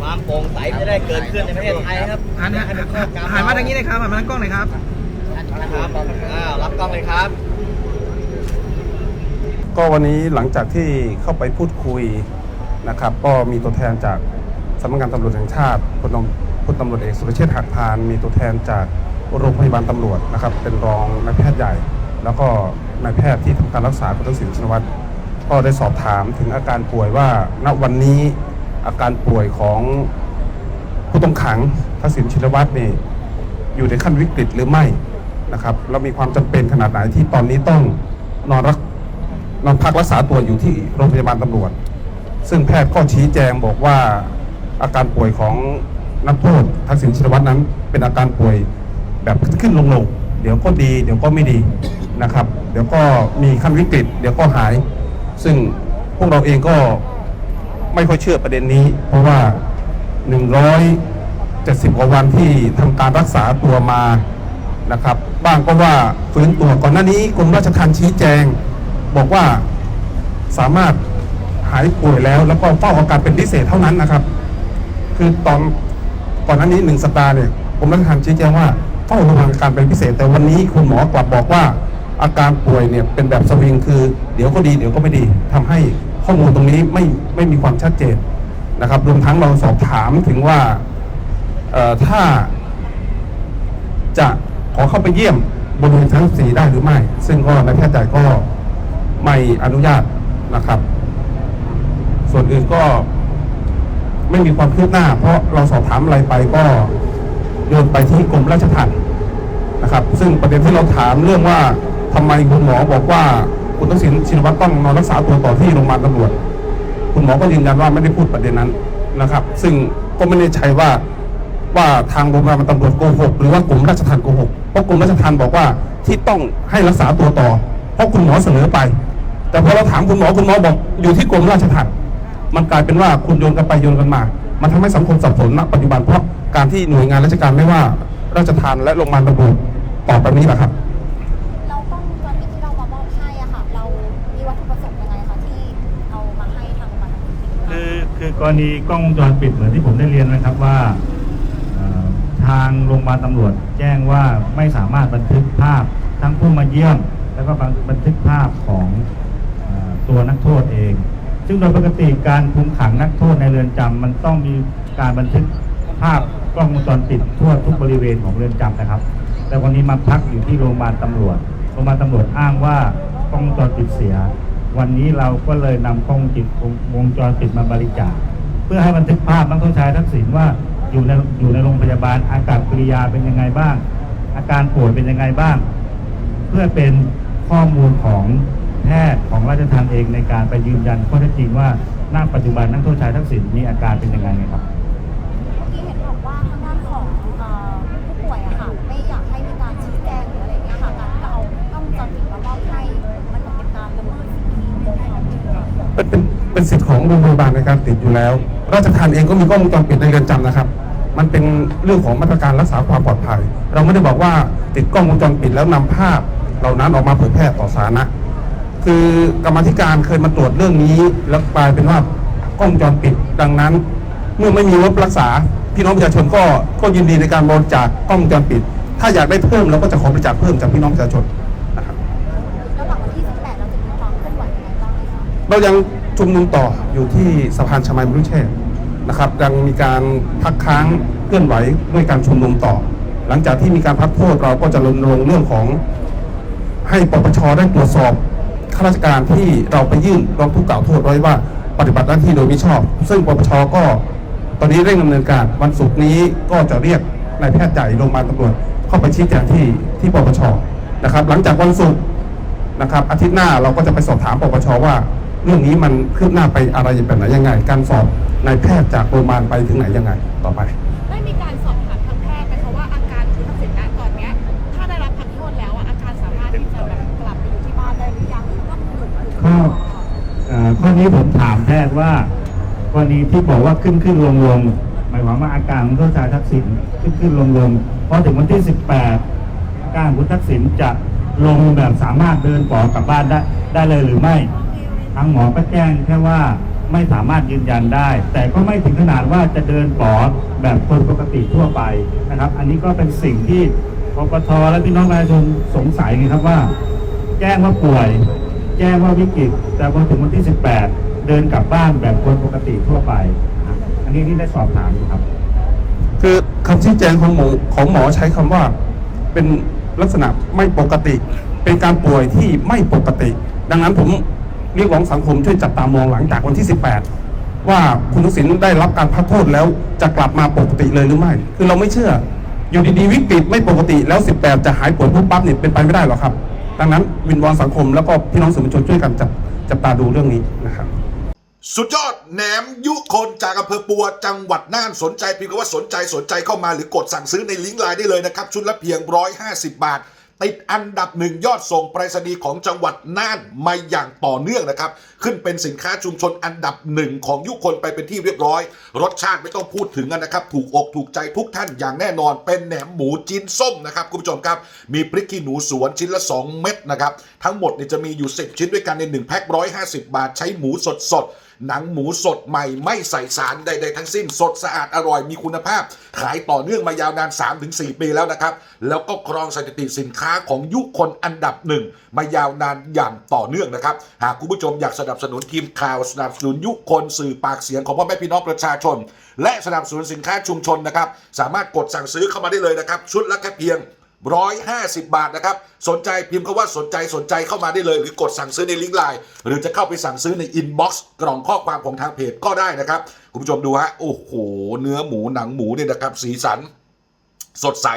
ความโปร่งใสจะได้เกิดขึ้นในประเทศไทยครับหันหันให้เป็นข้อการหันมาทางนี้เลยครับหันมาทางกล้องหน่อยครับครับอ้าวรับกล้องเลยครับ ก็วันนี้หลังจากที่เข้าไปพูดคุยนะครับ ก็มีตัวแทนจากสำนักงานตำรวจแห่งชาติพลตำพลตำรวจเอกสุรเชษฐ์หักพาน มีตัวแทนจากโรงพยาบาลตำรวจนะครับ เป็นรองนายแพทย์ใหญ่ แล้วก็นายแพทย์ที่ทำการรักษาคุณทักษิณชินวัตร ก็ได้สอบถามถึงอาการป่วยว่าณวันนี้อาการป่วยของผู้ต้องขังทักษิณชินวัตรนี่อยู่ในขั้นวิกฤตหรือไม่นะครับแล้วมีความจำเป็นขนาดไหนที่ตอนนี้ต้องนอนรักนอนพักรักษาตัวอยู่ที่โรงพยาบาลตำรวจ ซึ่งแพทย์ก็ชี้แจงบอกว่าอาการป่วยของนักโทษทักษิณชินวัตรนั้น เป็นอาการป่วยแบบขึ้นลงลงๆเดี๋ยวก็ดี เดี๋ยวก็ไม่ดีนะครับ เดี๋ยวก็มีขั้นวิกฤต เดี๋ยวก็หาย ซึ่งพวกเราเองก็ไม่ค่อยเชื่อประเด็นนี้ เพราะว่า 170 กว่าวันที่ทำการรักษาตัวมานะครับบ้างก็ว่าฟื้นตัวก่อนหน้านี้กรมราชทัณฑ์ชี้แจง บอกว่าสามารถหายป่วยแล้ว แล้วก็เฝ้าอาการเป็นพิเศษเท่านั้นนะครับ คือตอนก่อนหน้านี้หนึ่งสัปดาห์เนี่ยผมรัชทันชี้แจงว่าเฝ้าระวังอาการเป็นพิเศษ แต่วันนี้คุณหมอกลับบอกว่า อาการป่วยเนี่ยเป็นแบบสวิงคือ เดี๋ยวก็ดีเดี๋ยวก็ไม่ดีทำให้ข้อมูลตรงนี้ไม่ไม่มีความชัดเจนนะครับ รวมทั้งเราสอบถามถึงว่าถ้าจะขอเข้าไปเยี่ยมบริเวณชั้นสีได้หรือไม่ ซึ่งก็นายแพทย์ใหญ่ก็ไม่อนุญาตนะครับ ส่วนอื่นก็ไม่มีความคืบหน้า เพราะเราสอบถามอะไรไปก็โยนไปที่กรมราชทัณฑ์นะครับ ซึ่งประเด็นที่เราถามเรื่องว่า ทำไมคุณหมอบอกว่าคุณทักษิณชินวัตรต้องนอนรักษาตัวต่อที่โรงพยาบาลตำรวจ คุณหมอก็ยืนยันว่าไม่ได้พูดประเด็นนั้นนะครับ ซึ่งก็ไม่ได้ใช่ว่าว่าทางโรงพยาบาลตำรวจโกหกหรือว่ากรมราชทัณฑ์โกหกเพราะกรมราชทัณฑ์บอกว่าที่ต้องให้รักษาตัวต่อ เพราะคุณหมอเสนอไป แต่พอเราถามคุณหมอคุณหมอบอกอยู่ที่กรมราชทัณฑ์มันกลายเป็นว่าคุณโยนกันไปโยนกันมา มันทำให้สังคมสับสนณปัจจุบันเพราะการที่หน่วยงานราชการไม่ว่าราชทัณฑ์และโรงพยาบาลตำรวจตอบแบบนี้แหละครับ คือกรณีกล้องวงจรปิดเหมือนที่ผมได้เรียนนะครับว่าทางโรงพยาบาลตำรวจแจ้งว่าไม่สามารถบันทึกภาพทั้งผู้มาเยี่ยม แล้วก็บันบันทึกภาพของอตัวนักโทษเอง ซึ่งโดยปกติการคุมขังนักโทษในเรือนจำมันต้องมีการบันทึกภาพกล้องวงจรปิดทั่วทุกบริเวณของเรือนจำนะครับ แต่วันนี้มาพักอยู่ที่โรงพยาบาลตำรวจ โรงพยาบาลตำรวจอ้างว่ากล้องวงจรปิดเสีย วันนี้เราก็เลยนำกล้องวงจรปิดวงจรปิดมาบริจาคเพื่อให้บันทึกภาพนักโทษชายทักษิณว่าอยู่ในอยู่ในโรงพยาบาลอากับกิริยาเป็นยังไงบ้าง อาการป่วยเป็นยังไงบ้าง เพื่อเป็นข้อมูลของแพทย์ของราชทัณฑ์เองในการไปยืนยันข้อเท็จจริงว่าณปัจจุบันนักโทษชายทักษิณมีอาการเป็นยังไงครับ เป็นเป็นเป็นสิทธิ์ของโรงพยาบาลในการติดอยู่แล้ว ราชทัณฑ์เองก็มีกล้องวงจรปิดในเรือนจำนะครับ มันเป็นเรื่องของมาตรการรักษาความปลอดภัย เราไม่ได้บอกว่าติดกล้องวงจรปิดแล้วนำภาพ เหล่านั้นออกมาเผยแพร่ต่อสาธารณะคือกรรมาธิการเคยมาตรวจเรื่องนี้ แล้วกลายเป็นว่ากล้องวงจรปิดดังนั้น เมื่อไม่มีงบรักษาพี่น้องประชาชนก็ก็ยินดีในการบริจาคกล้องวงจรปิด ถ้าอยากได้เพิ่มเราก็จะขอบริจาคเพิ่มจากพี่น้องประชาชนนะครับแล้วหลังวันที่18เราจะมีความเคลื่อนไหวยัง ชุมนุมต่ออยู่ที่สะพานชมัยมรุเชษฐ์นะครับยังมีการพักค้างเคลื่อนไหวด้วยการชุมนุมต่อ หลังจากที่มีการพักโทษเราก็จะรณรงค์เรื่องของให้ปปชได้ตรวจสอบข้าราชการที่เราไปยื่นร้องทุกข์กล่าวโทษไว้ว่าปฏิบัติหน้าที่โดยมิชอบ ซึ่งปปชก็ตอนนี้เร่งดำเนินการวันศุกร์นี้ก็จะเรียกนายแพทย์ใหญ่โรงพยาบาลตำรวจเข้าไปชี้แจงที่ที่ปปชนะครับ หลังจากวันศุกร์นะครับอาทิตย์หน้าเราก็จะไปสอบถามปปชว่า เรื่องนี้มันคืบหน้าไปอะไรแบบไหนยังไง การสอบนายแพทย์จากโรงพยาบาลไปถึงไหนยังไง ต่อไป ได้มีการสอบถามทางแพทย์ไหมคะว่าอาการคุณทักษิณณตอนเนี้ยถ้าได้รับพักโทษแล้วอะอาการสามารถที่จะแบบกลับไปอยู่ที่บ้านได้หรือยังหรือว่าหยุดหรือข้อเอ่อข้อนี้ผมถามแพทย์ว่ากรณีที่บอกว่าขึ้นขึ้นลงลงหมายความว่าอาการของท่านชายทักษิณขึ้นขึ้นลงลงพอถึงวันที่ 18อาการของคุณทักษิณจะลงแบบสามารถเดินปอกลับบ้านได้ได้เลยหรือไม่ ทางหมอก็แจ้งแค่ว่าไม่สามารถยืนยันได้ แต่ก็ไม่ถึงขนาดว่าจะเดินปอแบบคนปกติทั่วไปนะครับ อันนี้ก็เป็นสิ่งที่ปปทและพี่น้องประชาชนสงสัยไงครับว่า แจ้งว่าป่วย แจ้งว่าวิกฤต แต่พอถึงวันที่ 18 เดินกลับบ้านแบบคนปกติทั่วไป อันนี้ที่ได้สอบถามอยู่ครับ คือคำชี้แจงของหมอของหมอใช้คำว่าเป็นลักษณะไม่ปกติ เป็นการป่วยที่ไม่ปกติ ดังนั้นผม เรียกร้องสังคมช่วยจับตามองหลังจากวันที่ 18 ว่าคุณทักษิณได้รับการพักโทษแล้วจะกลับมาปกติเลยหรือไม่ คือเราไม่เชื่อ อยู่ดีๆวิกฤตไม่ปกติแล้ว 18 จะหายป่วยปุ๊บปั๊บเนี่ยเป็นไปไม่ได้หรอกครับ ดังนั้นวินวอนสังคมแล้วก็พี่น้องสื่อมวลชนช่วยกันจับจับตาดูเรื่องนี้นะครับสุดยอดแหนมยุคนจากอำเภอปัวจังหวัดน่านสนใจพิมพ์คำว่าสนใจสนใจเข้ามาหรือกดสั่งซื้อในลิงก์ไลน์ได้เลยนะครับ ชุดละเพียง 150 บาท ติดอันดับหนึ่งยอดส่งไปรษณีย์ของจังหวัดน่านมาอย่างต่อเนื่องนะครับ ขึ้นเป็นสินค้าชุมชนอันดับหนึ่งของยุคนไปเป็นที่เรียบร้อย รสชาติไม่ต้องพูดถึงกันนะครับ ถูกอกถูกใจทุกท่านอย่างแน่นอน เป็นแหนมหมูจีนส้มนะครับคุณผู้ชมครับ มีพริกขี้หนูสวนชิ้นละ 2 เม็ดนะครับ ทั้งหมดเนี่ยจะมีอยู่ 10 ชิ้นด้วยกันใน1แพ็ค150 บาท ใช้หมูสดสดๆ หนังหมูสดใหม่ไม่ใส่สารใด ๆ ทั้งสิ้น สดสะอาดอร่อยมีคุณภาพ ขายต่อเนื่องมายาวนาน 3-4 ปีแล้วนะครับ แล้วก็ครองสถิติสินค้าของยุคคนอันดับหนึ่งมายาวนานอย่างต่อเนื่องนะครับ หากคุณผู้ชมอยากสนับสนุนทีมข่าวสนับสนุนยุคคนสื่อปากเสียงของพ่อแม่พี่น้องประชาชน และสนับสนุนสินค้าชุมชนนะครับสามารถกดสั่งซื้อเข้ามาได้เลยนะครับชุดละแค่เพียง 150 บาทนะครับ สนใจพิมพ์คำว่าสนใจสนใจเข้ามาได้เลย หรือกดสั่งซื้อในลิงก์ไลน์หรือจะเข้าไปสั่งซื้อในอินบ็อกซ์กล่องข้อความของทางเพจก็ได้นะครับ คุณผู้ชมดูฮะ โอ้โห เนื้อหมูหนังหมูเนี่ยนะครับ สีสันสดใส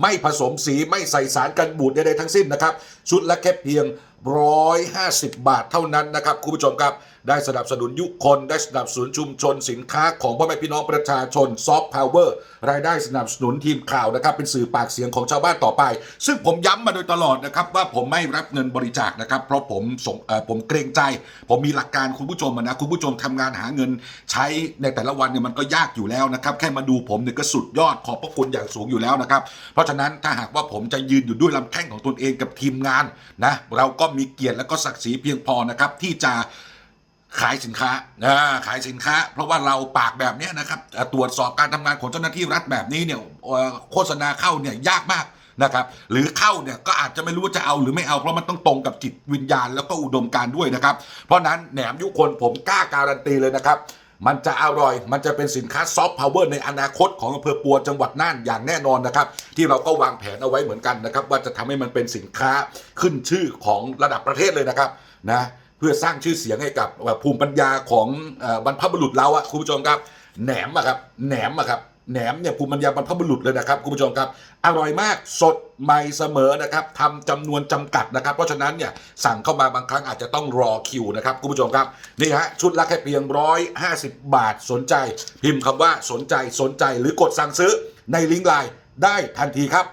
ไม่ผสมสีไม่ใส่สารกันบูดใดๆทั้งสิ้นนะครับ ชุดละแค่เพียง 150 บาทเท่านั้นนะครับคุณผู้ชมครับ ได้สนับสนุนยุคคน ได้สนับสนุนชุมชนสินค้าของพ่อแม่พี่น้องประชาชนซอฟต์พาวเวอร์รายได้สนับสนุนทีมข่าวนะครับ เป็นสื่อปากเสียงของชาวบ้านต่อไป ซึ่งผมย้ำมาโดยตลอดนะครับ ว่าผมไม่รับเงินบริจาคนะครับ เพราะผมสงผมเกรงใจ ผมมีหลักการคุณผู้ชมนะคุณผู้ชมทำงานหาเงินใช้ในแต่ละวันเนี่ยมันก็ยากอยู่แล้วนะครับแค่มาดูผมเนี่ยก็สุดยอดขอบพระคุณอย่างสูงอยู่แล้วนะครับเพราะฉะนั้นถ้าหากว่าผมจะยืนอยู่ด้วยลำแข้งของตนเองกับทีมงานนะเราก็มีเกียรติและก็ศักดิ์ศรีเพียงพอนะครับ ที่จะขายสินค้าขายสินค้า เพราะว่าเราปากแบบนี้นะครับตรวจสอบการทำงานของเจ้าหน้าที่รัฐแบบนี้เนี่ยโฆษณาเข้าเนี่ยยากมากนะครับหรือเข้าเนี่ยก็อาจจะไม่รู้ว่าจะเอาหรือไม่เอาเพราะมันต้องตรงกับจิตวิญญาณแล้วก็อุดมการด้วยนะครับ เพราะนั้นแหนมยุคนผมกล้าการันตีเลยนะครับ มันจะอร่อย มันจะเป็นสินค้าซอฟต์พาวเวอร์ในอนาคตของอำเภอปัวจังหวัดน่านอย่างแน่นอนนะครับ ที่เราก็วางแผนเอาไว้เหมือนกันนะครับ ว่าจะทำให้มันเป็นสินค้าขึ้นชื่อของระดับประเทศเลยนะครับนะเพื่อสร้างชื่อเสียงให้กับภูมิปัญญาของบรรพบุรุษเราอะคุณผู้ชมครับแหนมอะครับแหนมอะครับ แหนมเนี่ยภูมิปัญญาบรรพบุรุษเลยนะครับคุณผู้ชมครับ อร่อยมากสดใหม่เสมอนะครับทำจำนวนจำกัดนะครับ เพราะฉะนั้นเนี่ยสั่งเข้ามาบางครั้งอาจจะต้องรอคิวนะครับคุณผู้ชมครับนี่ฮะชุดละแค่เพียงร้อยห้าสิบบาทสนใจ พิมพ์คำว่าสนใจสนใจหรือกดสั่งซื้อในลิงก์ไลน์ได้ทันทีครับ